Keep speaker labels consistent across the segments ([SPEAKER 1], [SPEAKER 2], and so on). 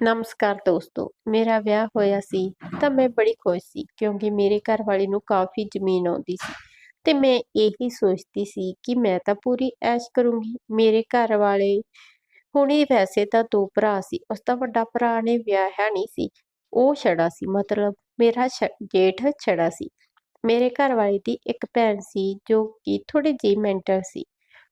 [SPEAKER 1] ਨਮਸਕਾਰ ਦੋਸਤੋ ਮੇਰਾ ਵਿਆਹ ਹੋਇਆ ਸੀ ਤਾਂ ਮੈਂ ਬੜੀ ਖੁਸ਼ ਸੀ ਕਿਉਂਕਿ ਮੇਰੇ ਘਰ ਵਾਲੇ ਨੂੰ ਕਾਫੀ ਜ਼ਮੀਨ ਆਉਂਦੀ ਸੀ ਤੇ ਮੈਂ ਇਹੀ ਸੋਚਦੀ ਸੀ ਕਿ ਮੈਂ ਤਾਂ ਪੂਰੀ ਐਸ਼ ਕਰੂੰਗੀ ਮੇਰੇ ਘਰ ਵਾਲੇ ਹੁਣੇ ਵੈਸੇ ਤਾਂ ਦੋ ਭਰਾ ਸੀ ਉਸ ਦਾ ਵੱਡਾ ਭਰਾ ਨੇ ਵਿਆਹਿਆ ਨਹੀਂ ਸੀ ਉਹ ਛੜਾ ਸੀ ਮਤਲਬ ਮੇਰਾ ਛ- ਜੇਠ ਛੜਾ ਸੀ ਮੇਰੇ ਘਰ ਵਾਲੇ ਦੀ ਇੱਕ ਭੈਣ ਸੀ ਜੋ ਕਿ ਥੋੜੀ ਜਿਹੀ ਮੈਂਟਲ ਸੀ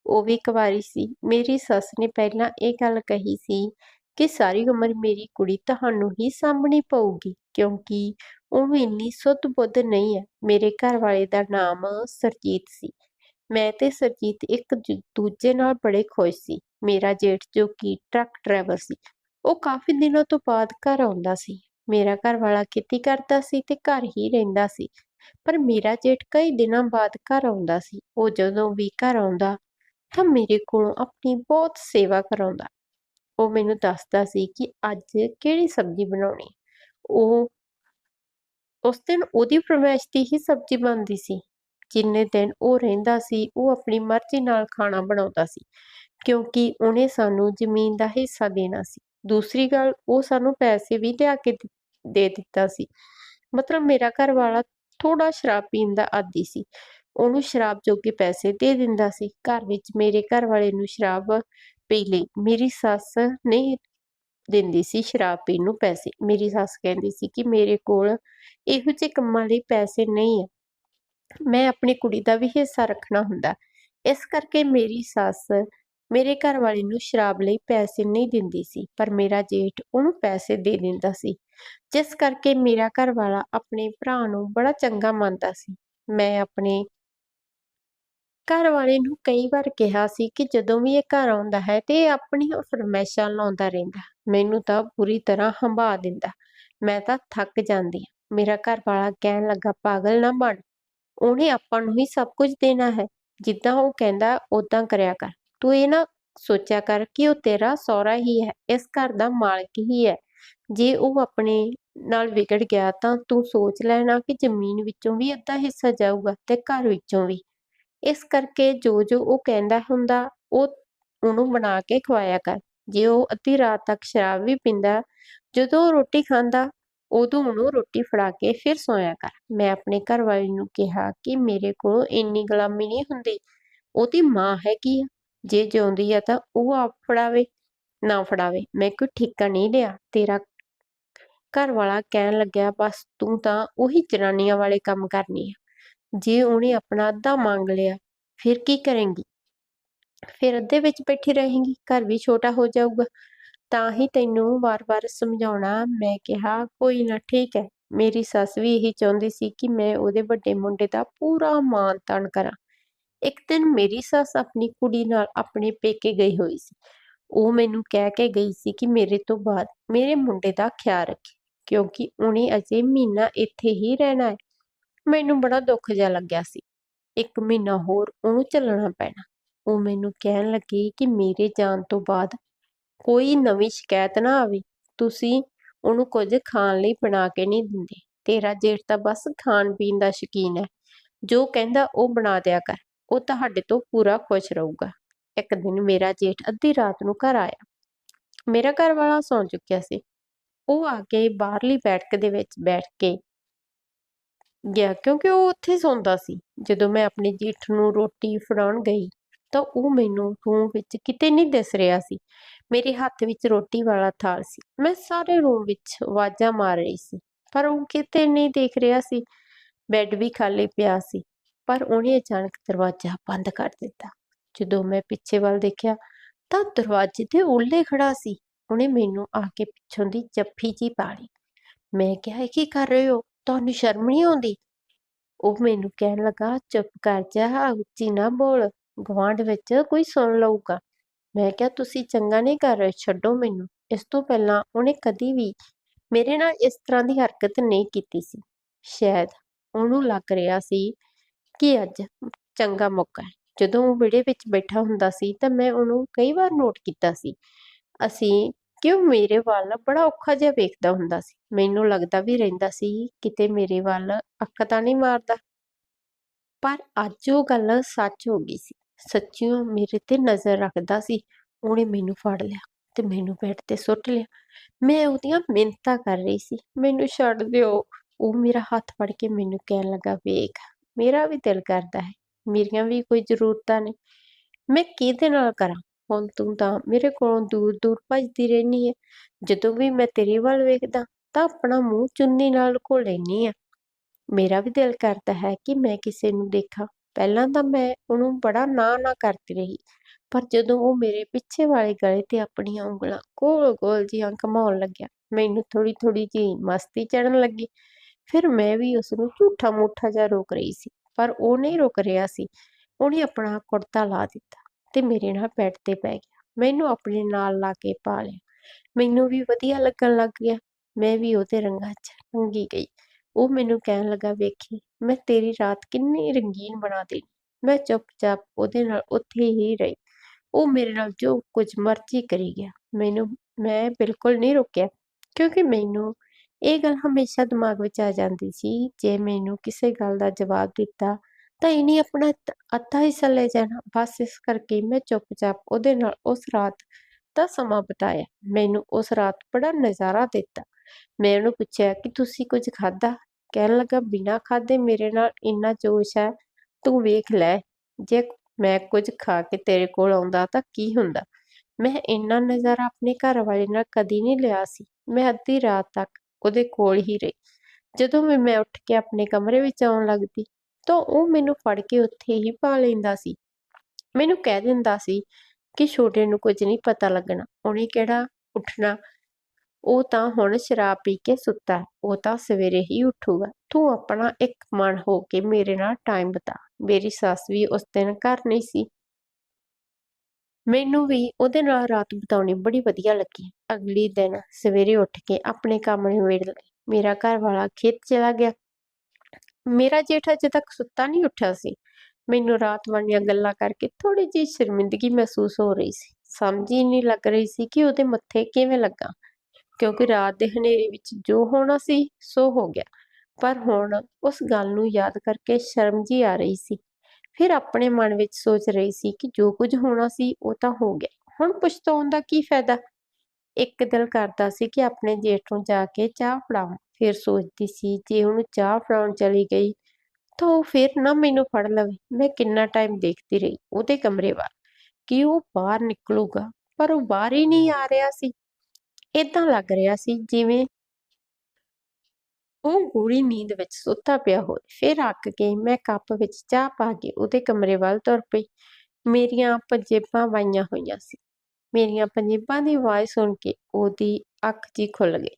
[SPEAKER 1] ਉਹ ਵੀ ਕੁਆਰੀ ਸੀ ਮੇਰੀ ਸੱਸ ਨੇ ਪਹਿਲਾਂ ਇਹ ਗੱਲ ਕਹੀ ਸੀ ਕਿ ਸਾਰੀ ਉਮਰ ਮੇਰੀ ਕੁੜੀ ਤੁਹਾਨੂੰ ਹੀ ਸਾਂਭਣੀ ਪਊਗੀ, ਕਿਉਂਕਿ ਉਹਨੂੰ ਇੰਨੀ ਸੁੱਧ ਬੁੱਧ ਨਹੀਂ ਹੈ। ਮੇਰੇ ਘਰ ਵਾਲੇ ਦਾ ਨਾਮ ਸਰਜੀਤ ਸੀ। ਮੈਂ ਤੇ ਸਰਜੀਤ ਇੱਕ ਦੂਜੇ ਨਾਲ ਬੜੇ ਖੁਸ਼ ਸੀ। ਮੇਰਾ ਜੇਠ ਜੋ ਕਿ ਟਰੱਕ ਡਰਾਈਵਰ ਸੀ, ਉਹ ਕਾਫੀ ਦਿਨਾਂ ਤੋਂ ਬਾਅਦ ਘਰ ਆਉਂਦਾ ਸੀ। ਮੇਰਾ ਘਰ ਵਾਲਾ ਖੇਤੀ ਕਰਦਾ ਸੀ ਤੇ ਘਰ ਹੀ ਰਹਿੰਦਾ ਸੀ। ਪਰ ਮੇਰਾ ਜੇਠ ਕਈ ਦਿਨਾਂ ਬਾਅਦ ਘਰ ਆਉਂਦਾ ਸੀ। ਉਹ ਜਦੋਂ ਵੀ ਘਰ ਆਉਂਦਾ ਤਾਂ ਮੇਰੇ ਕੋਲੋਂ ਆਪਣੀ ਬਹੁਤ ਸੇਵਾ ਕਰਾਉਂਦਾ। ਉਹ ਮੈਨੂੰ ਦੱਸਦਾ ਸੀ ਕਿ ਅੱਜ ਕਿਹੜੀ ਸਬਜ਼ੀ ਬਣਾਉਣੀ ਉਹ ਉਸ ਦਿਨ ਉਹਦੀ ਫਰਮਾਇਸ਼ ਦੀ ਹੀ ਸਬਜ਼ੀ ਬਣਦੀ ਸੀ। ਜਿੰਨੇ ਦਿਨ ਉਹ ਰਹਿੰਦਾ ਸੀ, ਉਹ ਆਪਣੀ ਮਰਜ਼ੀ ਨਾਲ ਖਾਣਾ ਬਣਾਉਂਦਾ ਸੀ, ਕਿਉਂਕਿ ਉਹਨੇ ਸਾਨੂੰ ਜ਼ਮੀਨ ਦਾ ਹਿੱਸਾ ਦੇਣਾ ਸੀ। ਦੂਸਰੀ ਗੱਲ, ਉਹ ਸਾਨੂੰ ਪੈਸੇ ਵੀ ਲਿਆ ਕੇ ਦੇ ਦਿੱਤਾ ਸੀ। ਮਤਲਬ ਮੇਰਾ ਘਰ ਵਾਲਾ ਥੋੜਾ ਸ਼ਰਾਬ ਪੀਣ ਦਾ ਆਦੀ ਸੀ। ਉਹਨੂੰ ਸ਼ਰਾਬ ਜੋਗੇ ਪੈਸੇ ਦੇ ਦਿੰਦਾ ਸੀ। ਘਰ ਵਿੱਚ ਮੇਰੇ ਘਰ ਵਾਲੇ ਨੂੰ ਸ਼ਰਾਬ ਪੀ ਲਈ ਮੇਰੀ ਸੱਸ ਨਹੀਂ ਦਿੰਦੀ ਸੀ ਸ਼ਰਾਬ ਪੀਣ ਨੂੰ ਪੈਸੇ। ਮੇਰੀ ਸੱਸ ਕਹਿੰਦੀ ਸੀ ਕਿ ਮੇਰੇ ਕੋਲ ਇਹੋ ਜਿਹੇ ਕੰਮਾਂ ਲਈ ਪੈਸੇ ਨਹੀਂ ਹੈ ਮੈਂ ਆਪਣੀ ਕੁੜੀ ਦਾ ਵੀ ਹਿੱਸਾ ਰੱਖਣਾ ਹੁੰਦਾ। ਇਸ ਕਰਕੇ ਮੇਰੀ ਸੱਸ ਮੇਰੇ ਘਰ ਵਾਲੇ ਨੂੰ ਸ਼ਰਾਬ ਲਈ ਪੈਸੇ ਨਹੀਂ ਦਿੰਦੀ ਸੀ, ਪਰ ਮੇਰਾ ਜੇਠ ਉਹਨੂੰ ਪੈਸੇ ਦੇ ਦਿੰਦਾ ਸੀ। ਜਿਸ ਕਰਕੇ ਮੇਰਾ ਘਰ ਵਾਲਾ ਆਪਣੇ ਭਰਾ ਨੂੰ ਬੜਾ ਚੰਗਾ ਮੰਨਦਾ ਸੀ। ਮੈਂ ਆਪਣੇ ਘਰ ਵਾਲੇ ਨੂੰ ਕਈ ਵਾਰ ਕਿਹਾ ਸੀ ਕਿ ਜਦੋਂ ਵੀ ਇਹ ਘਰ ਆਉਂਦਾ ਹੈ ਤੇ ਇਹ ਆਪਣੀਆਂ ਫਰਮਾਇਸ਼ਾਂ ਲਾਉਂਦਾ ਰਹਿੰਦਾ, ਮੈਨੂੰ ਤਾਂ ਪੂਰੀ ਤਰ੍ਹਾਂ ਹੰਭਾ ਦਿੰਦਾ। ਮੈਂ ਤਾਂ ਥੱਕ ਜਾਂਦੀ ਹਾਂ। ਮੇਰਾ ਘਰ ਵਾਲਾ ਕਹਿਣ ਲੱਗਾ, ਪਾਗਲ ਨਾ ਬਣ। ਉਹਨੇ ਆਪਾਂ ਨੂੰ ਹੀ ਸਭ ਕੁਝ ਦੇਣਾ ਹੈ। ਜਿੱਦਾਂ ਉਹ ਕਹਿੰਦਾ ਉਦਾਂ ਕਰਿਆ ਕਰ। ਤੂੰ ਇਹ ਨਾ ਸੋਚਿਆ ਕਰ ਕਿ ਉਹ ਤੇਰਾ ਸਹੁਰਾ ਹੀ ਹੈ। ਇਸ ਘਰ ਦਾ ਮਾਲਕ ਹੀ ਹੈ। ਜੇ ਉਹ ਆਪਣੇ ਨਾਲ ਵਿਗੜ ਗਿਆ ਤਾਂ ਤੂੰ ਸੋਚ ਲੈਣਾ ਕਿ ਜ਼ਮੀਨ ਵਿੱਚੋਂ ਵੀ ਅੱਧਾ ਹਿੱਸਾ ਜਾਊਗਾ ਤੇ ਘਰ ਵਿੱਚੋਂ ਵੀ। ਇਸ ਕਰਕੇ ਜੋ ਜੋ ਉਹ ਕਹਿੰਦਾ ਹੁੰਦਾ, ਉਹ ਉਹਨੂੰ ਬਣਾ ਕੇ ਖਵਾਇਆ ਕਰ। ਜੇ ਉਹ ਅੱਧੀ ਰਾਤ ਤੱਕ ਸ਼ਰਾਬ ਵੀ ਪੀਂਦਾ, ਜਦੋਂ ਉਹ ਰੋਟੀ ਖਾਂਦਾ, ਉਦੋਂ ਉਹਨੂੰ ਰੋਟੀ ਫੜਾ ਕੇ ਫਿਰ ਸੋਇਆ ਕਰ। ਮੈਂ ਆਪਣੇ ਘਰ ਵਾਲੇ ਨੂੰ ਕਿਹਾ ਕਿ ਮੇਰੇ ਕੋਲ ਇੰਨੀ ਗੁਲਾਮੀ ਨਹੀਂ ਹੁੰਦੀ, ਉਹਦੀ ਮਾਂ ਹੈਗੀ ਆ। ਜੇ ਜਿਉਂਦੀ ਆ ਤਾਂ ਉਹ ਆਪ ਫੜਾਵੇ, ਨਾ ਫੜਾਵੇ। ਮੈਂ ਕੋਈ ਠੇਕਾ ਨਹੀਂ ਲਿਆ, ਤੇਰਾ ਘਰ ਵਾਲਾ ਕਹਿਣ ਲੱਗਿਆ, ਬਸ ਤੂੰ ਤਾਂ ਉਹੀ ਜਨਾਨੀਆਂ ਵਾਲੇ ਕੰਮ ਕਰਨੀ ਆ। ਜੇ ਉਹਨੇ ਆਪਣਾ ਅੱਧਾ ਮੰਗ ਲਿਆ, ਫਿਰ ਕੀ ਕਰੇਂਗੀ? ਫਿਰ ਅੱਧੇ ਵਿੱਚ ਬੈਠੀ ਰਹੇਂਗੀ, ਘਰ ਵੀ ਛੋਟਾ ਹੋ ਜਾਊਗਾ। ਤਾਂ ਹੀ ਤੈਨੂੰ ਵਾਰ-ਵਾਰ ਸਮਝਾਉਣਾ, ਮੈਂ ਕਿਹਾ, ਕੋਈ ਨਾ, ਠੀਕ ਹੈ। ਮੇਰੀ ਸੱਸ ਵੀ ਇਹੀ ਚਾਹੁੰਦੀ ਸੀ ਕਿ ਮੈਂ ਉਹਦੇ ਵੱਡੇ ਮੁੰਡੇ ਦਾ ਪੂਰਾ ਮਾਣ ਤਾਣ ਕਰਾਂ। ਇੱਕ ਦਿਨ ਮੇਰੀ ਸੱਸ ਆਪਣੀ ਕੁੜੀ ਨਾਲ ਆਪਣੇ ਪੇਕੇ ਗਈ ਹੋਈ ਸੀ। ਉਹ ਮੈਨੂੰ ਕਹਿ ਕੇ ਗਈ ਸੀ ਕਿ ਮੇਰੇ ਤੋਂ ਬਾਅਦ ਮੇਰੇ ਮੁੰਡੇ ਦਾ ਖਿਆਲ ਰੱਖੇ, ਕਿਉਂਕਿ ਉਹਨੇ ਅਜੇ ਮਹੀਨਾ ਇੱਥੇ ਹੀ ਰਹਿਣਾ ਹੈ। ਮੈਨੂੰ ਬੜਾ ਦੁੱਖ ਜਿਹਾ ਲੱਗਿਆ ਸੀ। ਇੱਕ ਮਹੀਨਾ ਹੋਰ ਉਹਨੂੰ ਚੱਲਣਾ ਪੈਣਾ। ਉਹ ਮੈਨੂੰ ਕਹਿਣ ਲੱਗੀ ਕਿ ਮੇਰੇ ਜਾਣ ਤੋਂ ਬਾਅਦ ਕੋਈ ਨਵੀਂ ਸ਼ਿਕਾਇਤ ਨਾ ਆਵੇ। ਤੁਸੀਂ ਉਹਨੂੰ ਕੁਝ ਖਾਣ ਲਈ ਬਣਾ ਕੇ ਨਹੀਂ ਦਿੰਦੇ। ਤੇਰਾ ਜੇਠ ਤਾਂ ਬਸ ਖਾਣ ਪੀਣ ਦਾ ਸ਼ੌਕੀਨ ਹੈ। ਜੋ ਕਹਿੰਦਾ ਉਹ ਬਣਾ ਦਿਆ ਕਰ। ਉਹ ਤੁਹਾਡੇ ਤੋਂ ਪੂਰਾ ਖੁਸ਼ ਰਹੂਗਾ। ਇੱਕ ਦਿਨ ਮੇਰਾ ਜੇਠ ਅੱਧੀ ਰਾਤ ਨੂੰ ਘਰ ਆਇਆ। ਮੇਰਾ ਘਰ ਵਾਲਾ ਸੌਂ ਚੁੱਕਿਆ ਸੀ। ਉਹ ਆ ਕੇ ਬਾਹਰਲੀ ਬੈਠਕ ਦੇ ਵਿੱਚ ਬੈਠ ਕੇ ਗਿਆ ਕਿਉਂਕਿ ਉਹ ਉੱਥੇ ਸੌਂਦਾ ਸੀ। ਜਦੋਂ ਮੈਂ ਆਪਣੇ ਜੇਠ ਨੂੰ ਰੋਟੀ ਫੜਾਉਣ ਗਈ, ਤਾਂ ਉਹ ਮੈਨੂੰ ਰੂਮ ਵਿੱਚ ਕਿਤੇ ਨਹੀਂ ਦਿਸ ਰਿਹਾ ਸੀ। ਮੇਰੇ ਹੱਥ ਵਿੱਚ ਰੋਟੀ ਵਾਲਾ ਥਾਲ ਸੀ। ਮੈਂ ਸਾਰੇ ਰੂਮ ਵਿੱਚ ਆਵਾਜ਼ਾਂ ਮਾਰ ਰਹੀ ਸੀ, ਪਰ ਉਹ ਕਿਤੇ ਨਹੀਂ ਦੇਖ ਰਿਹਾ ਸੀ। ਬੈੱਡ ਵੀ ਖਾਲੀ ਪਿਆ ਸੀ, ਪਰ ਉਹਨੇ ਅਚਾਨਕ ਦਰਵਾਜ਼ਾ ਬੰਦ ਕਰ ਦਿੱਤਾ। ਜਦੋਂ ਮੈਂ ਪਿੱਛੇ ਵੱਲ ਦੇਖਿਆ, ਤਾਂ ਦਰਵਾਜ਼ੇ ਦੇ ਉੱਲੇ ਖੜਾ ਸੀ। ਉਹਨੇ ਮੈਨੂੰ ਆ ਕੇ ਪਿੱਛੋਂ ਦੀ ਜੱਫੀ ਜੀ ਪਾ ਲਈ। ਮੈਂ ਕਿਹਾ, ਇਹ ਕੀ ਕਰ ਰਹੇ ਹੋ? ਤੁਹਾਨੂੰ ਸ਼ਰਮ ਨਹੀਂ ਆਉਂਦੀ? ਉਹ ਮੈਨੂੰ ਕਹਿਣ ਲੱਗਾ, ਚੁੱਪ ਕਰ ਜਾ ਉੱਚੀ ਨਾ ਬੋਲ, ਗੁਆਂਢ ਵਿੱਚ ਕੋਈ ਸੁਣ ਲਊਗਾ। ਮੈਂ ਕਿਹਾ, ਤੁਸੀਂ ਚੰਗਾ ਨਹੀਂ ਕਰ ਰਹੇ, ਛੱਡੋ ਮੈਨੂੰ। ਇਸ ਤੋਂ ਪਹਿਲਾਂ ਉਹਨੇ ਕਦੀ ਵੀ ਮੇਰੇ ਨਾਲ ਇਸ ਤਰ੍ਹਾਂ ਦੀ ਹਰਕਤ ਨਹੀਂ ਕੀਤੀ ਸੀ। ਸ਼ਾਇਦ ਉਹਨੂੰ ਲੱਗ ਰਿਹਾ ਸੀ ਕਿ ਅੱਜ ਚੰਗਾ ਮੌਕਾ ਹੈ। ਜਦੋਂ ਉਹ ਵਿਹੜੇ ਵਿੱਚ ਬੈਠਾ ਹੁੰਦਾ ਸੀ ਤਾਂ ਮੈਂ ਉਹਨੂੰ ਕਈ ਵਾਰ ਨੋਟ ਕੀਤਾ ਸੀ। ਅਸੀਂ ਕਿ ਉਹ ਮੇਰੇ ਵੱਲ ਬੜਾ ਔਖਾ ਜਿਹਾ ਵੇਖਦਾ ਹੁੰਦਾ ਸੀ। ਮੈਨੂੰ ਲੱਗਦਾ ਵੀ ਰਹਿੰਦਾ ਸੀ ਕਿਤੇ ਮੇਰੇ ਵੱਲ ਅੱਖ ਤਾਂ ਨਹੀਂ ਮਾਰਦਾ। ਪਰ ਅੱਜ ਉਹ ਗੱਲ ਸੱਚ ਹੋ ਗਈ ਸੀ। ਸੱਚੀਓ ਮੇਰੇ ਤੇ ਨਜ਼ਰ ਰੱਖਦਾ ਸੀ। ਉਹਨੇ ਮੈਨੂੰ ਫੜ ਲਿਆ ਤੇ ਮੈਨੂੰ ਬੈੱਡ ਤੇ ਸੁੱਟ ਲਿਆ। ਮੈਂ ਉਹਦੀਆਂ ਮਿੰਨਤਾਂ ਕਰ ਰਹੀ ਸੀ। ਮੈਨੂੰ ਛੱਡ ਦਿਓ। ਉਹ ਮੇਰਾ ਹੱਥ ਫੜ ਕੇ ਮੈਨੂੰ ਕਹਿਣ ਲੱਗਾ, ਵੇਖ, ਮੇਰਾ ਵੀ ਦਿਲ ਕਰਦਾ ਹੈ। ਮੇਰੀਆਂ ਵੀ ਕੋਈ ਜ਼ਰੂਰਤਾਂ ਨੇ। ਮੈਂ ਕਿਹਦੇ ਨਾਲ ਕਰਾਂ? ਹੁਣ ਤੂੰ ਤਾਂ ਮੇਰੇ ਕੋਲੋਂ ਦੂਰ ਦੂਰ ਭੱਜਦੀ ਰਹਿਨੀ ਹੈ ਜਦੋਂ ਵੀ ਮੈਂ ਤੇਰੇ ਵੱਲ ਵੇਖਦਾ ਤਾਂ ਆਪਣਾ ਮੂੰਹ ਚੁੰਨੀ ਨਾਲ ਲੁਕੋ ਲੈਨੀ ਆ। ਮੇਰਾ ਵੀ ਦਿਲ ਕਰਦਾ ਹੈ ਕਿ ਮੈਂ ਕਿਸੇ ਨੂੰ ਦੇਖਾਂ। ਪਹਿਲਾਂ ਤਾਂ ਮੈਂ ਉਹਨੂੰ ਬੜਾ ਨਾ ਨਾ ਕਰਦੀ ਰਹੀ, ਪਰ ਜਦੋਂ ਉਹ ਮੇਰੇ ਪਿੱਛੇ ਵਾਲੇ ਗਲੇ ਤੇ ਆਪਣੀਆਂ ਉਂਗਲਾਂ ਗੋਲ ਗੋਲ ਜਿਹੀਆਂ ਘਮਾਉਣ ਲੱਗਿਆ, ਮੈਨੂੰ ਥੋੜੀ ਥੋੜੀ ਜਿਹੀ ਮਸਤੀ ਚੜਨ ਲੱਗੀ। ਫਿਰ ਮੈਂ ਵੀ ਉਸ ਨੂੰ ਝੂਠਾ ਮੂਠਾ ਜਿਹਾ ਰੋਕ ਰਹੀ ਸੀ, ਪਰ ਉਹ ਨਹੀਂ ਰੁਕ ਰਿਹਾ ਸੀ। ਉਹਨੇ ਆਪਣਾ ਕੁੜਤਾ ਲਾ ਦਿੱਤਾ। ਤੇ ਮੇਰੇ ਨਾਲ ਬੈੱਡ ਤੇ ਪੈ ਗਿਆ। ਮੈਨੂੰ ਆਪਣੇ ਨਾਲ ਲਾ ਕੇ ਪਾ ਲਿਆ ਮੈਨੂੰ ਵੀ ਵਧੀਆ ਲੱਗਣ ਲੱਗ ਗਿਆ। ਮੈਂ ਵੀ ਉਹਦੇ ਰੰਗਾਂ 'ਚ ਰੰਗੀ ਗਈ। ਉਹ ਮੈਨੂੰ ਕਹਿਣ ਲੱਗਾ, ਵੇਖੀ, ਮੈਂ ਤੇਰੀ ਰਾਤ ਕਿੰਨੀ ਰੰਗੀਨ ਬਣਾ ਦੇਣੀ ਮੈਂ ਚੁੱਪਚਾਪ ਉਹਦੇ ਨਾਲ ਉੱਥੇ ਹੀ ਰਹੀ। ਉਹ ਮੇਰੇ ਨਾਲ ਜੋ ਕੁਝ ਮਰਜ਼ੀ ਕਰੀ ਗਿਆ। ਮੈਨੂੰ, ਮੈਂ ਬਿਲਕੁਲ ਨਹੀਂ ਰੋਕਿਆ। ਕਿਉਂਕਿ ਮੈਨੂੰ ਇਹ ਗੱਲ ਹਮੇਸ਼ਾ ਦਿਮਾਗ ਵਿੱਚ ਆ ਜਾਂਦੀ ਸੀ। ਜੇ ਮੈਨੂੰ ਕਿਸੇ ਗੱਲ ਦਾ ਜਵਾਬ ਦਿੱਤਾ ਤਾਂ ਇਹਨੇ ਆਪਣਾ ਅੱਧਾ ਹਿੱਸਾ ਲੈ ਜਾਣਾ। ਬਸ ਇਸ ਕਰਕੇ ਮੈਂ ਚੁੱਪਚਾਪ ਉਹਦੇ ਨਾਲ ਉਸ ਰਾਤ ਦਾ ਸਮਾਂ ਬਿਤਾਇਆ। ਮੈਨੂੰ ਉਸ ਰਾਤ ਬੜਾ ਨਜ਼ਾਰਾ ਦਿੱਤਾ। ਮੈਂ ਉਹਨੂੰ ਪੁੱਛਿਆ ਕਿ ਤੁਸੀਂ ਕੁਝ ਖਾਧਾ? ਕਹਿਣ ਲੱਗਾ, ਬਿਨਾਂ ਖਾਧੇ ਮੇਰੇ ਨਾਲ ਇੰਨਾ ਜੋਸ਼ ਹੈ, ਤੂੰ ਵੇਖ ਲੈ, ਜੇ ਮੈਂ ਕੁਝ ਖਾ ਕੇ ਤੇਰੇ ਕੋਲ ਆਉਂਦਾ ਤਾਂ ਕੀ ਹੁੰਦਾ? ਮੈਂ ਇੰਨਾ ਨਜ਼ਾਰਾ ਆਪਣੇ ਘਰ ਵਾਲੇ ਨਾਲ ਕਦੀ ਨਹੀਂ ਲਿਆ ਸੀ। ਮੈਂ ਅੱਧੀ ਰਾਤ ਤੱਕ ਉਹਦੇ ਕੋਲ ਹੀ ਰਹੀ। ਜਦੋਂ ਵੀ ਮੈਂ ਉੱਠ ਕੇ ਆਪਣੇ ਕਮਰੇ ਵਿੱਚ ਆਉਣ ਲੱਗਦੀ ਤਾਂ ਉਹ ਮੈਨੂੰ ਫੜ ਕੇ ਉੱਥੇ ਹੀ ਪਾ ਲੈਂਦਾ ਸੀ। ਮੈਨੂੰ ਕਹਿ ਦਿੰਦਾ ਸੀ ਕਿ ਛੋਟੇ ਨੂੰ ਕੁਝ ਨਹੀਂ ਪਤਾ ਲੱਗਣਾ, ਉਹਨੇ ਕਿਹੜਾ ਉੱਠਣਾ। ਉਹ ਤਾਂ ਹੁਣ ਸ਼ਰਾਬ ਪੀ ਕੇ ਸੁੱਤਾ ਉਹ ਤਾਂ ਸਵੇਰੇ ਹੀ ਉੱਠੂਗਾ। ਤੂੰ ਆਪਣਾ ਇੱਕ ਮਨ ਹੋ ਕੇ ਮੇਰੇ ਨਾਲ ਟਾਈਮ ਬਿਤਾ। ਮੇਰੀ ਸੱਸ ਵੀ ਉਸ ਦਿਨ ਘਰ ਨਹੀਂ ਸੀ। ਮੈਨੂੰ ਵੀ ਉਹਦੇ ਨਾਲ ਰਾਤ ਬਿਤਾਉਣੀ ਬੜੀ ਵਧੀਆ ਲੱਗੀ। ਅਗਲੀ ਦਿਨ ਸਵੇਰੇ ਉੱਠ ਕੇ ਆਪਣੇ ਕੰਮ ਨਿਬੇੜ ਲਏ ਮੇਰਾ ਘਰ ਵਾਲਾ ਖੇਤ ਚਲਾ ਗਿਆ। ਮੇਰਾ ਜੇਠ ਅਜੇ ਤੱਕ ਸੁੱਤਾ ਨਹੀਂ ਉੱਠਿਆ ਸੀ। ਮੈਨੂੰ ਰਾਤ ਵਾਲੀਆਂ ਗੱਲਾਂ ਕਰਕੇ ਥੋੜੀ ਜਿਹੀ ਸ਼ਰਮਿੰਦਗੀ ਮਹਿਸੂਸ ਹੋ ਰਹੀ ਸੀ। ਸਮਝ ਹੀ ਨਹੀਂ ਲੱਗ ਰਹੀ ਸੀ ਕਿ ਉਹਦੇ ਮੱਥੇ ਕਿਵੇਂ ਲੱਗਾ। ਕਿਉਂਕਿ ਰਾਤ ਦੇ ਹਨੇਰੇ ਵਿੱਚ ਜੋ ਹੋਣਾ ਸੀ, ਸੋ ਹੋ ਗਿਆ। ਪਰ ਹੁਣ ਉਸ ਗੱਲ ਨੂੰ ਯਾਦ ਕਰਕੇ ਸ਼ਰਮ ਜੀ ਆ ਰਹੀ ਸੀ। ਫਿਰ ਆਪਣੇ ਮਨ ਵਿੱਚ ਸੋਚ ਰਹੀ ਸੀ ਕਿ ਜੋ ਕੁਝ ਹੋਣਾ ਸੀ, ਉਹ ਤਾਂ ਹੋ ਗਿਆ। ਹੁਣ ਪਛਤਾਉਣ ਦਾ ਕੀ ਫਾਇਦਾ? ਇੱਕ ਦਿਲ ਕਰਦਾ ਸੀ ਕਿ ਆਪਣੇ ਜੇਠ ਨੂੰ ਜਾ ਕੇ ਚਾਹ ਫੜਾਵਾਂ। ਫਿਰ ਸੋਚਦੀ ਸੀ, ਜੇ ਉਹਨੂੰ ਚਾਹ ਫੜਾਉਣ ਚਲੀ ਗਈ ਤਾਂ ਉਹ ਫਿਰ ਨਾ ਮੈਨੂੰ ਫੜ ਲਵੇ। ਮੈਂ ਕਿੰਨਾ ਟਾਈਮ ਦੇਖਦੀ ਰਹੀ ਉਹਦੇ ਕਮਰੇ ਵੱਲ ਕਿ ਉਹ ਬਾਹਰ ਨਿਕਲੂਗਾ, ਪਰ ਉਹ ਬਾਹਰ ਹੀ ਨਹੀਂ ਆ ਰਿਹਾ ਸੀ। ਇਦਾਂ ਲੱਗ ਰਿਹਾ ਸੀ ਜਿਵੇਂ ਉਹ ਗੂੜੀ ਨੀਂਦ ਵਿੱਚ ਸੁੱਤਾ ਪਿਆ ਹੋਵੇ। ਫਿਰ ਅੱਕ ਕੇ ਮੈਂ ਕੱਪ ਵਿੱਚ ਚਾਹ ਪਾ ਕੇ ਉਹਦੇ ਕਮਰੇ ਵੱਲ ਤੁਰ ਪਈ। ਮੇਰੀਆਂ ਪੰਜੇਬਾਂ ਵਾਈਆਂ ਹੋਈਆਂ ਸੀ। ਮੇਰੀਆਂ ਪੰਜੇਬਾਂ ਦੀ ਆਵਾਜ਼ ਸੁਣ ਕੇ ਉਹਦੀ ਅੱਖ ਜੀ ਖੁੱਲ ਗਈ।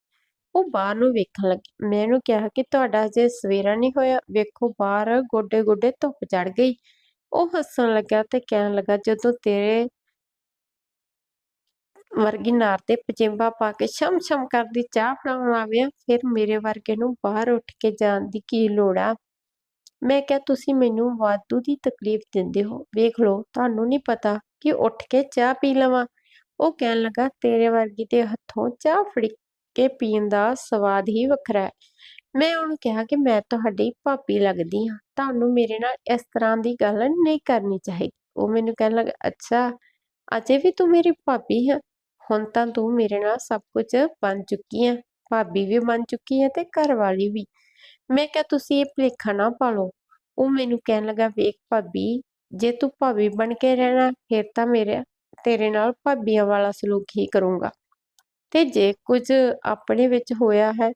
[SPEAKER 1] ਉਹ ਬਾਹਰ ਨੂੰ ਵੇਖਣ ਲੱਗੀ। ਮੈਂ ਉਹਨੂੰ ਕਿਹਾ ਕਿ ਤੁਹਾਡਾ ਅਜੇ ਸਵੇਰਾ ਨਹੀਂ ਹੋਇਆ। ਵੇਖੋ, ਬਾਹਰ ਗੋਡੇ ਗੋਡੇ ਧੁੱਪ ਚੜ ਗਈ। ਉਹ ਹੱਸਣ ਲੱਗਾ ਤੇ ਕਹਿਣ ਲੱਗਾ, ਜਦੋਂ ਤੇਰੇ ਵਰਗੀ ਨਾਰ ਤੇ ਪਜੇਬਾ ਪਾ ਕੇ ਛਮ ਛਮ ਕਰਦੀ ਚਾਹ ਫੜਾਉਣ ਆਵੇ, ਫਿਰ ਮੇਰੇ ਵਰਗੇ ਨੂੰ ਬਾਹਰ ਉੱਠ ਕੇ ਜਾਣ ਦੀ ਕੀ ਲੋੜ ਆ? ਮੈਂ ਕਿਹਾ, ਤੁਸੀਂ ਮੈਨੂੰ ਵਾਧੂ ਦੀ ਤਕਲੀਫ ਦਿੰਦੇ ਹੋ। ਵੇਖ ਲਓ, ਤੁਹਾਨੂੰ ਨਹੀਂ ਪਤਾ ਕਿ ਉੱਠ ਕੇ ਚਾਹ ਪੀ ਲਵਾਂ। ਉਹ ਕਹਿਣ ਲੱਗਾ, ਤੇਰੇ ਵਰਗੀ ਦੇ ਹੱਥੋਂ ਚਾਹ ਫੜ ਕੇ ਪੀਣ ਦਾ ਸਵਾਦ ਹੀ ਵੱਖਰਾ ਹੈ। ਮੈਂ ਉਹਨੂੰ ਕਿਹਾ ਕਿ ਮੈਂ ਤੁਹਾਡੀ ਭਾਬੀ ਲੱਗਦੀ ਹਾਂ, ਤੁਹਾਨੂੰ ਮੇਰੇ ਨਾਲ ਇਸ ਤਰ੍ਹਾਂ ਦੀ ਗੱਲ ਨਹੀਂ ਕਰਨੀ ਚਾਹੀਦੀ। ਉਹ ਮੈਨੂੰ ਕਹਿਣ ਲੱਗਾ, ਅੱਛਾ, ਅਜੇ ਵੀ ਤੂੰ ਮੇਰੀ ਭਾਬੀ ਹੈ, ਹੁਣ ਤਾਂ ਤੂੰ ਮੇਰੇ ਨਾਲ ਸਭ ਕੁਝ ਬਣ ਚੁੱਕੀ ਹੈ, ਭਾਬੀ ਵੀ ਬਣ ਚੁੱਕੀ ਹੈ ਤੇ ਘਰ ਵਾਲੀ ਵੀ। ਮੈਂ ਕਿਹਾ, ਤੁਸੀਂ ਇਹ ਭੁਲੇਖਾ ਨਾ ਪਾਲੋ। ਉਹ ਮੈਨੂੰ ਕਹਿਣ ਲੱਗਾ, ਵੇਖ ਭਾਬੀ, ਜੇ ਤੂੰ ਭਾਬੀ ਬਣ ਕੇ ਰਹਿਣਾ, ਫਿਰ ਤਾਂ ਮੇਰੇ ਤੇਰੇ ਨਾਲ ਭਾਬੀਆਂ ਵਾਲਾ ਸਲੂਕ ਹੀ ਕਰੂੰਗਾ। ਤੇ ਜੇ ਕੁਝ ਆਪਣੇ ਵਿੱਚ ਹੋਇਆ ਹੈ,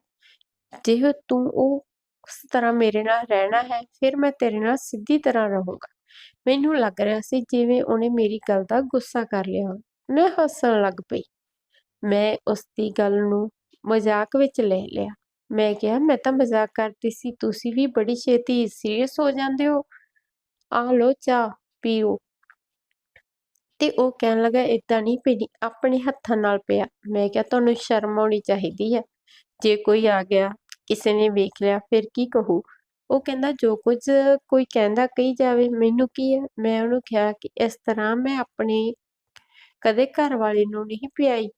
[SPEAKER 1] ਜੇ ਤੂੰ ਉਹ ਉਸ ਤਰ੍ਹਾਂ ਮੇਰੇ ਨਾਲ ਰਹਿਣਾ ਹੈ, ਫਿਰ ਮੈਂ ਤੇਰੇ ਨਾਲ ਸਿੱਧੀ ਤਰ੍ਹਾਂ ਰਹੂੰਗਾ। ਮੈਨੂੰ ਲੱਗ ਰਿਹਾ ਸੀ ਜਿਵੇਂ ਉਹਨੇ ਮੇਰੀ ਗੱਲ ਦਾ ਗੁੱਸਾ ਕਰ ਲਿਆ ਮੈਂ ਹੱਸਣ ਲੱਗ ਪਈ। ਮੈਂ ਉਸ ਦੀ ਗੱਲ ਨੂੰ ਮਜ਼ਾਕ ਵਿੱਚ ਲੈ ਲਿਆ। ਮੈਂ ਕਿਹਾ, ਮੈਂ ਤਾਂ ਮਜ਼ਾਕ ਕਰਦੀ ਸੀ, ਤੁਸੀਂ ਵੀ ਬੜੀ ਛੇਤੀ ਸੀਰੀਅਸ ਹੋ ਜਾਂਦੇ ਹੋ। ਆ ਲੋ ਚਾਹ ਪੀਓ। ਤੇ ਉਹ ਕਹਿਣ ਲੱਗਾ ਇਦਾਂ ਨਹੀਂ ਪੀਣੀ ਆਪਣੇ ਹੱਥਾਂ ਨਾਲ ਪਿਆ। ਮੈਂ ਕਿਹਾ, ਤੁਹਾਨੂੰ ਸ਼ਰਮ ਆਉਣੀ ਚਾਹੀਦੀ ਹੈ। ਜੇ ਕੋਈ ਆ ਗਿਆ, ਕਿਸੇ ਨੇ ਵੇਖ ਲਿਆ, ਫਿਰ ਕੀ ਕਹੂ? ਉਹ ਕਹਿੰਦਾ, ਜੋ ਕੁਝ ਕੋਈ ਕਹਿੰਦਾ, ਕਹੀ ਜਾਵੇ। ਮੈਨੂੰ ਕੀ ਹੈ? ਮੈਂ ਉਹਨੂੰ ਕਿਹਾ ਕਿ ਇਸ ਤਰ੍ਹਾਂ ਮੈਂ ਆਪਣੇ ਕਦੇ ਘਰ ਵਾਲੇ ਨੂੰ ਨਹੀਂ ਪਿਆਈ।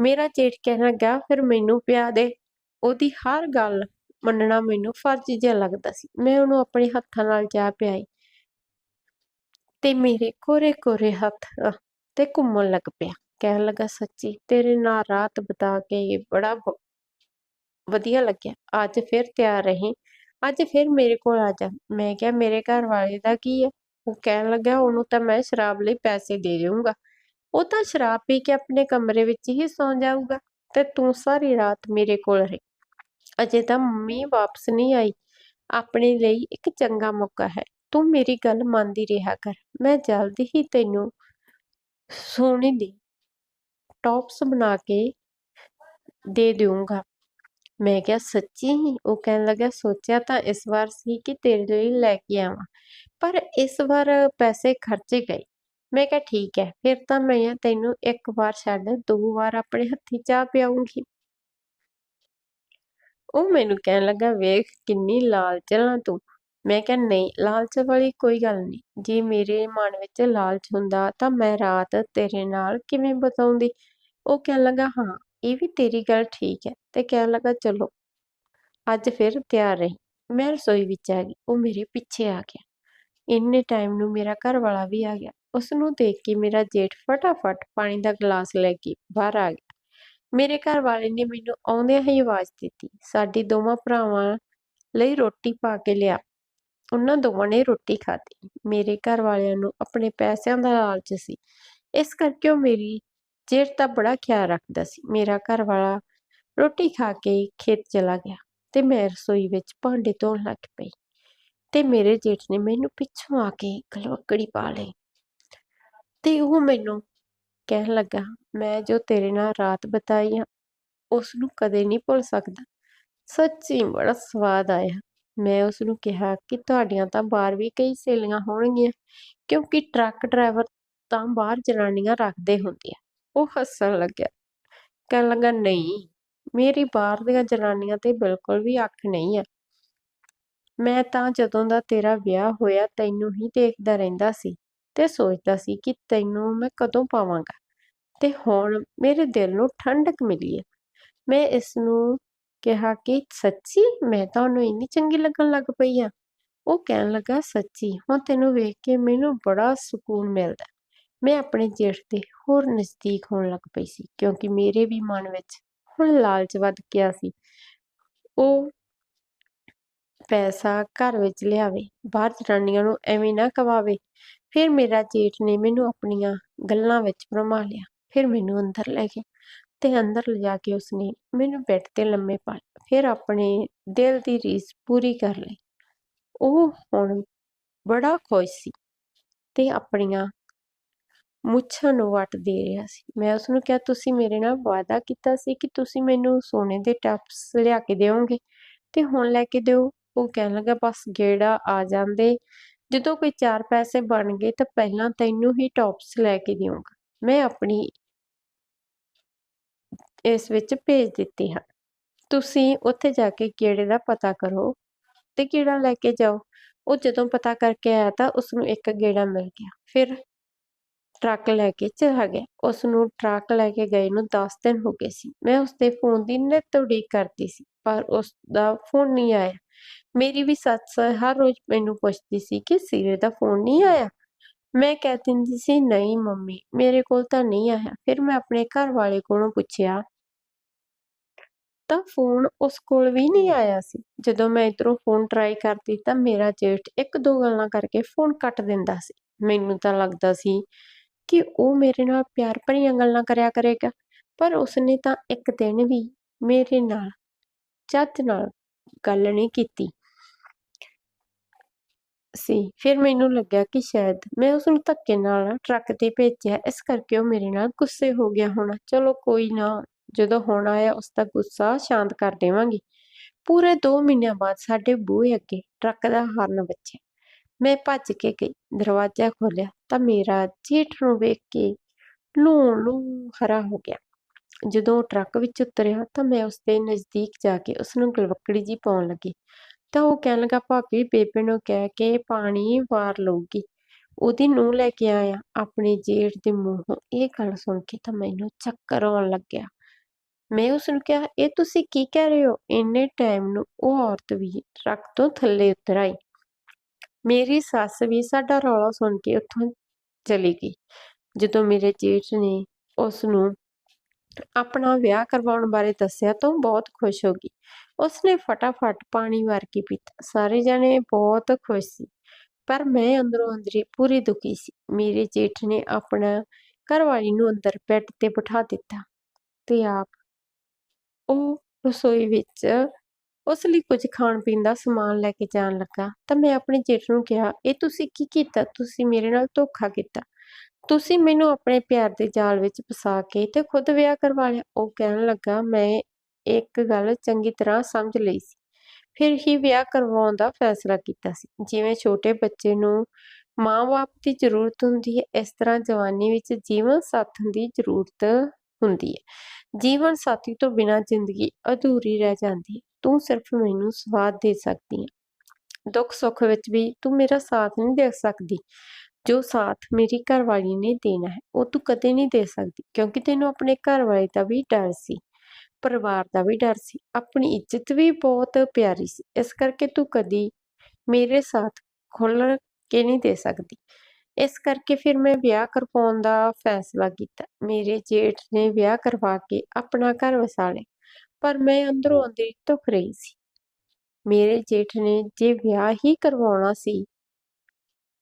[SPEAKER 1] ਮੇਰਾ ਜੇਠ ਕਹਿਣ ਲੱਗਾ, ਫਿਰ ਮੈਨੂੰ ਪਿਆ ਦੇ। ਉਹਦੀ ਹਰ ਗੱਲ ਮੰਨਣਾ ਮੈਨੂੰ ਫਰਜ਼ ਜਿਹਾ ਲੱਗਦਾ ਸੀ। ਮੈਂ ਉਹਨੂੰ ਆਪਣੇ ਹੱਥਾਂ ਨਾਲ ਚਾਹ ਪਿਆਈ। ਤੇ ਮੇਰੇ ਕੋਰੇ ਕੋਰੇ ਹੱਥ ਤੇ ਘੁੰਮਣ ਲੱਗ ਪਿਆ। ਕਹਿਣ ਲੱਗਾ, ਸੱਚੀ, ਤੇਰੇ ਨਾਲ ਰਾਤ ਬਿਤਾ ਕੇ ਬੜਾ ਵਧੀਆ ਲੱਗਿਆ। ਅੱਜ ਫਿਰ ਤਿਆਰ ਰਹੀ। ਅੱਜ ਫਿਰ ਮੇਰੇ ਕੋਲ ਆ ਜਾ। ਮੈਂ ਕਿਹਾ, ਮੇਰੇ ਘਰ ਵਾਲੇ ਦਾ ਕੀ ਹੈ? ਉਹ ਕਹਿਣ ਲੱਗਾ, ਉਹਨੂੰ ਤਾਂ ਮੈਂ ਸ਼ਰਾਬ ਲਈ ਪੈਸੇ ਦੇ ਦੇਵਾਂਗਾ ਉਹ ਤਾਂ ਸ਼ਰਾਬ ਪੀ ਕੇ ਆਪਣੇ ਕਮਰੇ ਵਿੱਚ ਹੀ ਸੌਂ ਜਾਊਗਾ ਤੇ ਤੂੰ ਸਾਰੀ ਰਾਤ ਮੇਰੇ ਕੋਲ ਰਹੀ। ਅਜੇ ਤਾਂ ਮੰਮੀ ਵਾਪਸ ਨਹੀਂ ਆਈ। ਆਪਣੇ ਲਈ ਇੱਕ ਚੰਗਾ ਮੌਕਾ ਹੈ। ਤੂੰ ਮੇਰੀ ਗੱਲ ਮੰਨਦੀ ਰਿਹਾ ਕਰ। ਮੈਂ ਜਲਦੀ ਹੀ ਤੈਨੂੰ ਸੋਨੇ ਦੀ ਟੌਪਸ ਬਣਾ ਕੇ ਦੇ ਦੇਵਾਂਗਾ ਮੈਂ ਕਿਹਾ, ਸੱਚੀ? ਹੀ ਉਹ ਕਹਿਣ ਲੱਗਾ ਸੋਚਿਆ ਤਾਂ ਇਸ ਵਾਰ ਸੀ ਕਿ ਤੇਰੇ ਲਈ ਲੈ ਕੇ ਆਵਾਂ, ਪਰ ਇਸ ਵਾਰ ਪੈਸੇ ਖਰਚੇ ਗਏ। ਮੈਂ ਕਿਹਾ, ਠੀਕ ਹੈ, ਫਿਰ ਤਾਂ ਮੈਂ ਤੈਨੂੰ ਇੱਕ ਵਾਰ ਛੱਡ, ਦੋ ਵਾਰ ਆਪਣੇ ਹੱਥੀ ਚਾਹ ਪਿਆਉਂਗੀ। ਉਹ ਮੈਨੂੰ ਕਹਿਣ ਲੱਗਾ ਵੇਖ, ਕਿੰਨੀ ਲਾਲਚਣਾ ਤੂੰ। ਮੈਂ ਕਿਹਾ, ਨਹੀਂ, ਲਾਲਚ ਵਾਲੀ ਕੋਈ ਗੱਲ ਨਹੀਂ। ਜੇ ਮੇਰੇ ਮਨ ਵਿੱਚ ਲਾਲਚ ਹੁੰਦਾ ਤਾਂ ਮੈਂ ਰਾਤ ਤੇਰੇ ਨਾਲ ਕਿਵੇਂ ਬਤਾਉਂਦੀ? ਉਹ ਕਹਿਣ ਲੱਗਾ, ਹਾਂ, ਇਹ ਵੀ ਤੇਰੀ ਗੱਲ ਠੀਕ ਹੈ। ਤੇ ਕਹਿਣ ਲੱਗਾ, ਚਲੋ, ਅੱਜ ਫਿਰ ਤਿਆਰ ਰਹੀ। ਮੈਂ ਰਸੋਈ ਵਿੱਚ ਆ ਗਈ। ਉਹ ਮੇਰੇ ਪਿੱਛੇ ਆ ਗਿਆ। ਇੰਨੇ ਟਾਈਮ ਨੂੰ ਮੇਰਾ ਘਰ ਵਾਲਾ ਵੀ ਆ ਗਿਆ। ਉਸ ਨੂੰ ਦੇਖ ਕੇ ਮੇਰਾ ਜੇਠ ਫਟਾਫਟ ਪਾਣੀ ਦਾ ਗਲਾਸ ਲੈ ਕੇ ਬਾਹਰ ਆ ਗਿਆ। ਮੇਰੇ ਘਰ ਵਾਲੇ ਨੇ ਮੈਨੂੰ ਆਉਂਦਿਆਂ ਹੀ ਆਵਾਜ਼ ਦਿੱਤੀ। ਸਾਡੀ ਦੋਵਾਂ ਭਰਾਵਾਂ ਲਈ ਰੋਟੀ ਪਾ ਕੇ ਲਿਆ। ਉਹਨਾਂ ਦੋਵਾਂ ਨੇ ਰੋਟੀ ਖਾਧੀ। ਮੇਰੇ ਘਰ ਵਾਲਿਆਂ ਨੂੰ ਆਪਣੇ ਪੈਸਿਆਂ ਦਾ ਲਾਲਚ ਸੀ। ਇਸ ਕਰਕੇ ਉਹ ਮੇਰੀ ਜੇਠ ਦਾ ਬੜਾ ਖਿਆਲ ਰੱਖਦਾ ਸੀ। ਮੇਰਾ ਘਰ ਵਾਲਾ ਰੋਟੀ ਖਾ ਕੇ ਖੇਤ ਚਲਾ ਗਿਆ ਤੇ ਮੈਂ ਰਸੋਈ ਵਿੱਚ ਭਾਂਡੇ ਧੋਣ ਲੱਗ ਪਈ ਤੇ ਮੇਰੇ ਜੇਠ ਨੇ ਮੈਨੂੰ ਪਿੱਛੋਂ ਆ ਕੇ ਗਲਵੱਕੜੀ ਪਾ ਲਈ ਤੇ ਉਹ ਮੈਨੂੰ ਕਹਿਣ ਲੱਗਾ, ਮੈਂ ਜੋ ਤੇਰੇ ਨਾਲ ਰਾਤ ਬਿਤਾਈ ਆ ਉਸ ਨੂੰ ਕਦੇ ਨਹੀਂ ਭੁੱਲ ਸਕਦਾ। ਸੱਚੀ ਬੜਾ ਸਵਾਦ ਆਇਆ। ਮੈਂ ਉਸ ਨੂੰ ਕਿਹਾ ਕਿ ਤੁਹਾਡੀਆਂ ਤਾਂ ਬਾਹਰ ਵੀ ਕਈ ਸਹੇਲੀਆਂ ਹੋਣਗੀਆਂ, ਕਿਉਂਕਿ ਟਰੱਕ ਡਰਾਈਵਰ ਤਾਂ ਬਾਹਰ ਜਨਾਨੀਆਂ ਰੱਖਦੇ ਹੁੰਦੇ ਆ। ਉਹ ਹੱਸਣ ਲੱਗਿਆ। ਕਹਿਣ ਲੱਗਾ, ਨਹੀਂ, ਮੇਰੀ ਬਾਹਰ ਦੀਆਂ ਜਨਾਨੀਆਂ ਤੇ ਬਿਲਕੁਲ ਵੀ ਅੱਖ ਨਹੀਂ ਆ। ਮੈਂ ਤਾਂ ਜਦੋਂ ਦਾ ਤੇਰਾ ਵਿਆਹ ਹੋਇਆ ਤੈਨੂੰ ਹੀ ਦੇਖਦਾ ਰਹਿੰਦਾ ਸੀ ਤੇ ਸੋਚਦਾ ਸੀ ਕਿ ਤੈਨੂੰ ਮੈਂ ਕਦੋਂ ਪਾਵਾਂਗਾ। ਤੇ ਹੁਣ ਮੇਰੇ ਦਿਲ ਨੂੰ ਠੰਡਕ ਮਿਲੀ ਹੈ ਮੈਂ ਇਸ ਨੂੰ ਕਿਹਾ ਕਿ ਸੱਚੀ, ਮੈਂ ਤਾਂ ਉਹਨੂੰ ਇੰਨੀ ਚੰਗੀ ਲੱਗਣ ਲੱਗ ਪਈ ਆ। ਉਹ ਕਹਿਣ ਲੱਗਾ, ਸੱਚੀ, ਹੁਣ ਤੈਨੂੰ ਵੇਖ ਕੇ ਮੈਨੂੰ ਬੜਾ ਸਕੂਨ ਮਿਲਦਾ। ਮੈਂ ਆਪਣੇ ਜੇਠ ਦੇ ਹੋਰ ਨਜ਼ਦੀਕ ਹੋਣ ਲੱਗ ਪਈ ਸੀ, ਕਿਉਂਕਿ ਮੇਰੇ ਵੀ ਮਨ ਵਿੱਚ ਹੁਣ ਲਾਲਚ ਵੱਧ ਗਿਆ ਸੀ। ਉਹ ਪੈਸਾ ਘਰ ਵਿੱਚ ਲਿਆਵੇ, ਬਾਹਰ ਜਨਾਨੀਆਂ ਨੂੰ ਐਵੇਂ ਨਾ ਕਵਾਵੇ। ਫਿਰ ਮੇਰਾ ਜੇਠ ਨੇ ਮੈਨੂੰ ਆਪਣੀਆਂ ਗੱਲਾਂ ਵਿੱਚ ਭਰਮਾ ਲਿਆ। ਫਿਰ ਮੈਨੂੰ ਅੰਦਰ ਲੈ ਗਿਆ ਤੇ ਅੰਦਰ ਲਿਜਾ ਕੇ ਉਸਨੇ ਮੈਨੂੰ ਬੈੱਡ ਤੇ ਲੰਮੇ ਪਾ ਫਿਰ ਆਪਣੇ ਦਿਲ ਦੀ ਰੀਸ ਪੂਰੀ ਕਰ ਲਈ। ਉਹ ਹੁਣ ਬੜਾ ਖੁਸ਼ ਸੀ ਤੇ ਆਪਣੀਆਂ ਮੁੱਛਾਂ ਨੂੰ ਵੱਟ ਦੇ ਰਿਹਾ ਸੀ। ਮੈਂ ਉਸ ਨੂੰ ਕਿਹਾ, ਤੁਸੀਂ ਮੇਰੇ ਨਾਲ ਵਾਅਦਾ ਕੀਤਾ ਸੀ ਕਿ ਤੁਸੀਂ ਮੈਨੂੰ ਸੋਨੇ ਦੇ ਟੱਪਸ ਲਿਆ ਕੇ ਦਿਓਗੇ? ਤੇ ਹੁਣ ਲੈ ਕੇ ਦਿਓ। ਉਹ ਕਹਿਣ ਲੱਗਾ, ਬਸ ਗੇੜਾ ਆ ਜਾਂਦੇ। ਜਦੋਂ ਕੋਈ ਚਾਰ ਪੈਸੇ ਬਣ ਗਏ ਤਾਂ ਪਹਿਲਾਂ ਤੈਨੂੰ ਹੀ ਟੌਪਸ ਲੈ ਕੇ ਦਿਆਂਗਾ ਮੈਂ ਆਪਣੀ ਇਸ ਵਿੱਚ ਭੇਜ ਦਿੱਤੀ ਹਨ ਤੁਸੀਂ ਉੱਥੇ ਜਾ ਕੇ ਕੀੜੇ ਦਾ ਪਤਾ ਕਰੋ ਤੇ ਕੀੜਾ ਲੈ ਕੇ ਜਾਓ। ਉਹ ਜਦੋਂ ਪਤਾ ਕਰਕੇ ਆਇਆ ਤਾਂ ਉਸ ਨੂੰ ਇੱਕ ਗੇੜਾ ਮਿਲ ਗਿਆ। ਫਿਰ ਟਰੱਕ ਲੈ ਕੇ ਚਲਾ ਗਿਆ। ਉਸ ਨੂੰ ਟਰੱਕ ਲੈ ਕੇ ਗਏ ਨੂੰ 10 ਦਿਨ ਹੋ ਗਏ ਸੀ। ਮੈਂ ਉਸ ਦੇ ਫੋਨ ਦੀ ਨਿੱਤ ਉਡੀਕ ਕਰਦੀ ਸੀ, ਪਰ ਉਸ ਦਾ ਫੋਨ ਨਹੀਂ ਆਇਆ। ਮੇਰੀ ਵੀ ਸੱਸ ਹਰ ਰੋਜ਼ ਮੈਨੂੰ ਪੁੱਛਦੀ ਸੀ ਕਿ ਸੀਰੇ ਦਾ ਫੋਨ ਨਹੀਂ ਆਇਆ। ਮੈਂ ਕਹਿ ਦਿੰਦੀ ਸੀ, ਨਹੀਂ ਮੰਮੀ, ਮੇਰੇ ਕੋਲ ਤਾਂ ਨਹੀਂ ਆਇਆ। ਫਿਰ ਮੈਂ ਆਪਣੇ ਘਰ ਵਾਲੇ ਕੋਲੋਂ ਪੁੱਛਿਆ ਤਾਂ ਫੋਨ ਉਸ ਕੋਲ ਵੀ ਨਹੀਂ ਆਇਆ ਸੀ। ਜਦੋਂ ਮੈਂ ਇਧਰੋਂ ਫੋਨ ਟਰਾਈ ਕਰਦੀ ਤਾਂ ਮੇਰਾ ਜੇਠ ਇੱਕ ਦੋ ਗੱਲਾਂ ਕਰਕੇ ਫੋਨ ਕੱਟ ਦਿੰਦਾ ਸੀ। ਮੈਨੂੰ ਤਾਂ ਲੱਗਦਾ ਸੀ ਕਿ ਉਹ ਮੇਰੇ ਨਾਲ ਪਿਆਰ ਭਰੀਆਂ ਗੱਲਾਂ ਕਰਿਆ ਕਰੇਗਾ ਪਰ ਉਸਨੇ ਤਾਂ ਇੱਕ ਦਿਨ ਵੀ ਮੇਰੇ ਨਾਲ ਚੱਜ ਨਾਲ ਗੱਲ ਨਹੀਂ ਕੀਤੀ ਸੀ। ਫਿਰ ਮੈਨੂੰ ਲੱਗਿਆ ਕਿ ਸ਼ਾਇਦ ਮੈਂ ਉਸ ਨੂੰ ਧੱਕੇ ਨਾਲ ਟਰੱਕ ਤੇ ਭੇਜਿਆ ਇਸ ਕਰਕੇ ਉਹ ਮੇਰੇ ਨਾਲ ਗੁੱਸੇ ਹੋ ਗਿਆ ਹੋਣਾ। ਚਲੋ ਕੋਈ ਨਾ ਜਦੋਂ ਹੁਣ ਆਇਆ ਉਸ ਦਾ ਗੁੱਸਾ ਸ਼ਾਂਤ ਕਰ ਦੇਵਾਂਗੀ। ਪੂਰੇ 2 ਮਹੀਨਿਆਂ ਬਾਅਦ ਸਾਡੇ ਬੂਹੇ ਅੱਗੇ ਟਰੱਕ ਦਾ ਹਾਰਨ ਵੱਜਿਆ। ਮੈਂ ਭੱਜ ਕੇ ਗਈ, ਦਰਵਾਜ਼ਾ ਖੋਲ੍ਹਿਆ ਤਾਂ ਮੇਰਾ ਜੇਠ ਨੂੰ ਵੇਖ ਕੇ ਲੂੰ ਲੂੰ ਹਰਾ ਹੋ ਗਿਆ। ਜਦੋਂ ਉਹ ਟਰੱਕ ਵਿੱਚ ਉਤਰਿਆ ਤਾਂ ਮੈਂ ਉਸ ਦੇ ਨਜ਼ਦੀਕ ਜਾ ਕੇ ਉਸ ਨੂੰ ਗਲਵੱਕੜੀ ਜੀ ਪਾਉਣ ਲੱਗੀ। ਤਾਂ ਉਹ ਕਹਿਣ ਲੱਗਾ, ਭਾਬੀ, ਬੇਬੇ ਨੂੰ ਕਹਿ ਕੇ ਪਾਣੀ ਵਾਰ ਲਊਗੀ। ਉਹਦੀ ਨੂੰਹ ਲੈ ਕੇ ਆਇਆ, ਆਪਣੇ ਜੇਠ ਦੇ ਮੂੰਹੋਂ ਇਹ ਗੱਲ ਸੁਣ ਕੇ ਤਾਂ ਮੈਨੂੰ ਚੱਕਰ ਆਉਣ ਲੱਗਿਆ। ਮੈਂ ਉਸ ਨੂੰ ਕਿਹਾ, ਇਹ ਤੁਸੀਂ ਕੀ ਕਹਿ ਰਹੇ ਹੋ? ਇੰਨੇ ਟਾਈਮ ਨੂੰ ਉਹ ਔਰਤ ਵੀ ਟਰੱਕ ਤੋਂ ਥੱਲੇ ਉਤਰ ਆਈ। ਮੇਰੀ ਸੱਸ ਵੀ ਸਾਡਾ ਰੌਲਾ ਸੁਣ ਕੇ ਉੱਥੋਂ ਚਲੀ ਗਈ। ਜਦੋਂ ਮੇਰੇ ਜੇਠ ਨੇ ਉਸ ਨੂੰ ਆਪਣਾ ਵਿਆਹ ਕਰਵਾਉਣ ਬਾਰੇ ਦੱਸਿਆ ਤਾਂ ਬਹੁਤ ਖੁਸ਼ ਹੋ ਗਈ। ਉਸਨੇ ਫਟਾਫਟ ਪਾਣੀ ਵਾਰ ਕੇ ਪੀਤਾ। ਸਾਰੇ ਜਣੇ ਬਹੁਤ ਖੁਸ਼ ਸੀ। ਪਰ ਮੈਂ ਅੰਦਰੋਂ ਅੰਦਰੀ ਪੂਰੀ ਦੁਖੀ ਸੀ। ਮੇਰੇ ਜੇਠ ਨੇ ਆਪਣਾ ਘਰਵਾਲੀ ਨੂੰ ਅੰਦਰ ਬੈੱਡ ਤੇ ਬਿਠਾ ਦਿੱਤਾ ਤੇ ਆਪ ਉਹ ਰਸੋਈ ਵਿੱਚ ਉਸ ਲਈ ਕੁਝ ਖਾਣ ਪੀਣ ਦਾ ਸਮਾਨ ਲੈ ਕੇ ਜਾਣ ਲੱਗਾ। ਤਾਂ ਮੈਂ ਆਪਣੇ ਜੇਠ ਨੂੰ ਕਿਹਾ, ਇਹ ਤੁਸੀਂ ਕੀ ਕੀਤਾ? ਤੁਸੀਂ ਮੇਰੇ ਨਾਲ ਧੋਖਾ ਕੀਤਾ। ਤੁਸੀਂ ਮੈਨੂੰ ਆਪਣੇ ਪਿਆਰ ਦੇ ਜਾਲ ਵਿੱਚ ਫਸਾ ਕੇ ਤੇ ਖੁਦ ਵਿਆਹ ਕਰਵਾ ਲਿਆ। ਉਹ ਕਹਿਣ ਲੱਗਾ, ਮੈਂ ਇੱਕ ਗੱਲ ਚੰਗੀ ਤਰ੍ਹਾਂ ਸਮਝ ਲਈ ਸੀ। ਫਿਰ ਹੀ ਵਿਆਹ ਕਰਵਾਉਣ ਦਾ ਫੈਸਲਾ ਕੀਤਾ ਸੀ। ਜਿਵੇਂ ਛੋਟੇ ਬੱਚੇ ਨੂੰ ਮਾਂ-ਬਾਪ ਦੀ ਜ਼ਰੂਰਤ ਹੁੰਦੀ ਹੈ, ਇਸ ਤਰ੍ਹਾਂ ਜਵਾਨੀ ਵਿੱਚ ਜੀਵਨ ਸਾਥਣ ਦੀ ਜ਼ਰੂਰਤ ਹੁੰਦੀ ਹੈ। ਜੀਵਨ ਸਾਥੀ ਤੋਂ ਬਿਨਾਂ ਜ਼ਿੰਦਗੀ ਅਧੂਰੀ ਰਹਿ ਜਾਂਦੀ ਤੂੰ ਸਿਰਫ ਮੈਨੂੰ ਸਵਾਦ ਦੇ ਸਕਦੀ ਹੈ। ਦੁੱਖ ਸੁੱਖ ਵਿੱਚ ਵੀ ਤੂੰ ਮੇਰਾ ਸਾਥ ਨਹੀਂ ਦੇ ਸਕਦੀ। ਜੋ ਸਾਥ ਮੇਰੀ ਘਰਵਾਲੀ ਨੇ ਦੇਣਾ ਹੈ, ਉਹ ਤੂੰ ਕਦੇ ਨਹੀਂ ਦੇ ਸਕਦੀ, ਕਿਉਂਕਿ ਤੈਨੂੰ ਆਪਣੇ ਘਰਵਾਲੇ ਦਾ ਵੀ ਡਰ ਸੀ, ਪਰਿਵਾਰ ਦਾ ਵੀ ਡਰ ਸੀ, ਆਪਣੀ ਇੱਜ਼ਤ ਵੀ ਬਹੁਤ ਪਿਆਰੀ ਸੀ। ਇਸ ਕਰਕੇ ਤੂੰ ਕਦੀ ਮੇਰੇ ਸਾਥ ਖੁੱਲ੍ਹ ਕੇ ਨਹੀਂ ਦੇ ਸਕਦੀ। ਇਸ ਕਰਕੇ ਫਿਰ ਮੈਂ ਵਿਆਹ ਕਰਵਾਉਣ ਦਾ ਫੈਸਲਾ ਕੀਤਾ। ਮੇਰੇ ਜੇਠ ਨੇ ਵਿਆਹ ਕਰਵਾ ਕੇ ਆਪਣਾ ਘਰ ਵਸਾ ਲਿਆ ਪਰ ਮੈਂ ਅੰਦਰੋਂ ਅੰਦਰ ਧੁਖ ਰਹੀ ਸੀ। ਮੇਰੇ ਜੇਠ ਨੇ ਜੇ ਵਿਆਹ ਹੀ ਕਰਵਾਉਣਾ ਸੀ,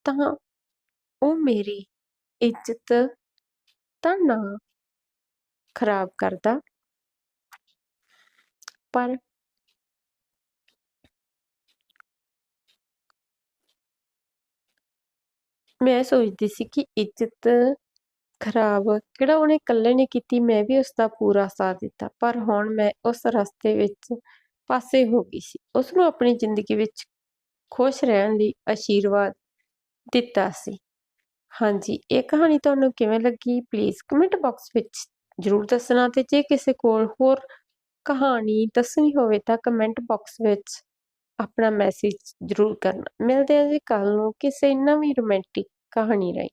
[SPEAKER 1] ਤਾਂ ਉਹ ਮੇਰੀ ਇੱਜ਼ਤ ਤਾਂ ਨਾ ਖਰਾਬ ਕਰਦਾ। ਪਰ ਮੈਂ ਸੋਚਦੀ ਸੀ ਕਿ ਇੱਜ਼ਤ ਖਰਾਬ ਕਿਹੜਾ ਉਹਨੇ ਇਕੱਲੇ ਨੇ ਕੀਤੀ, ਮੈਂ ਵੀ ਉਸ ਦਾ ਪੂਰਾ ਸਾਥ ਦਿੱਤਾ। ਪਰ ਹੁਣ ਮੈਂ ਉਸ ਰਸਤੇ ਵਿੱਚ ਪਾਸੇ ਹੋ ਗਈ ਸੀ। ਉਸ ਨੂੰ ਆਪਣੀ ਜ਼ਿੰਦਗੀ ਵਿੱਚ ਖੁਸ਼ ਰਹਿਣ ਲਈ ਆਸ਼ੀਰਵਾਦ ਦਿੱਤਾ ਸੀ। ਹਾਂਜੀ, ਇਹ ਕਹਾਣੀ ਤੁਹਾਨੂੰ ਕਿਵੇਂ ਲੱਗੀ? ਪਲੀਜ਼ ਕਮੈਂਟ ਬਾਕਸ ਵਿੱਚ ਜ਼ਰੂਰ ਦੱਸਣਾ ਤੇ ਜੇ ਕਿਸੇ ਕੋਲ ਹੋਰ ਕਹਾਣੀ ਦੱਸਣੀ ਹੋਵੇ ਤਾਂ ਕਮੈਂਟ ਬਾਕਸ ਵਿੱਚ ਆਪਣਾ ਮੈਸੇਜ ਜ਼ਰੂਰ ਕਰਨਾ। ਮਿਲਦੇ ਹਾਂ ਜੀ ਕੱਲ ਨੂੰ। ਕਿਸੇ ਨਵੀਂ ਰੋਮਾਂਟਿਕ ਕਹਾਣੀ ਰਾਹੀਂ।